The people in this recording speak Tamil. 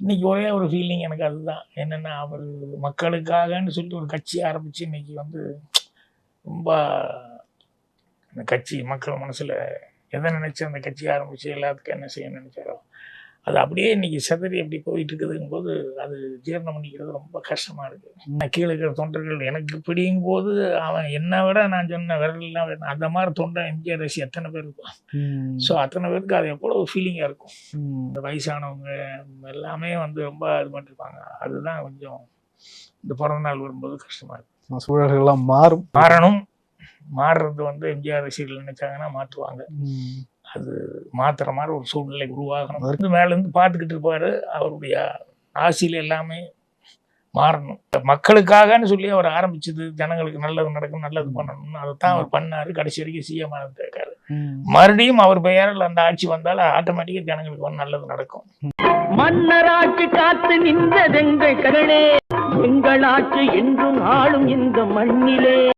இன்னைக்கு ஒரே ஒரு ஃபீலிங் எனக்கு அதுதான். என்னென்னா அவர் மக்களுக்காகன்னு சொல்லிட்டு ஒரு கட்சி ஆரம்பித்து இன்னைக்கு வந்து ரொம்ப அந்த கட்சி மக்கள் மனசில் எதை நினச்சி அந்த கட்சி ஆரம்பித்து எல்லாத்துக்கும் என்ன செய்யணும்னு நினச்சாரோ அது அப்படியே இன்னைக்கு செதறி அப்படி போயிட்டு இருக்குதுங்கும் போது அது ஜீரணம் பண்ணிக்கிறது ரொம்ப கஷ்டமாக இருக்குது கீழே இருக்கிற தொண்டர்கள் எனக்கு பிடிக்கும் போது அவன் என்னை விட நான் சொன்ன விரலாம் வேணும். அந்த மாதிரி தொண்டை எம்ஜிஆர் ரசி எத்தனை பேர் இருப்பான் ஸோ அத்தனை பேருக்கு அது எவ்வளோ ஃபீலிங்காக இருக்கும். இந்த வயசானவங்க எல்லாமே வந்து ரொம்ப இது பண்ணிருப்பாங்க. அதுதான் கொஞ்சம் இந்த பிறந்த நாள் வரும்போது கஷ்டமாக இருக்கும் சூழல்கள்லாம் மாறும். மாறணும். மாறுறது வந்து எம்ஜிஆர் ரசிகர்கள் நினைச்சாங்கன்னா மாற்றுவாங்க. அது மாத்துற மாதிரி ஒரு சூழ்நிலை உருவாகணும். வந்து மேலேருந்து பார்த்துக்கிட்டு இருப்பாரு. அவருடைய ஆசையில் எல்லாமே மாறணும். மக்களுக்காகன்னு சொல்லி அவர் ஆரம்பிச்சது ஜனங்களுக்கு நல்லது நடக்கும் நல்லது பண்ணணும்னு அதை தான் அவர் பண்ணாரு. கடைசி வரைக்கும் சிஎம் இருக்காரு. மறுபடியும் அவர் பெயரில் அந்த ஆட்சி வந்தால் ஆட்டோமேட்டிக்காக ஜனங்களுக்கு வந்து நல்லது நடக்கும். மன்னராட்சி காத்து நின்றதெங்கள் கரணே எங்கள் ஆட்சி என்றும் ஆளும் இந்த மண்ணிலே.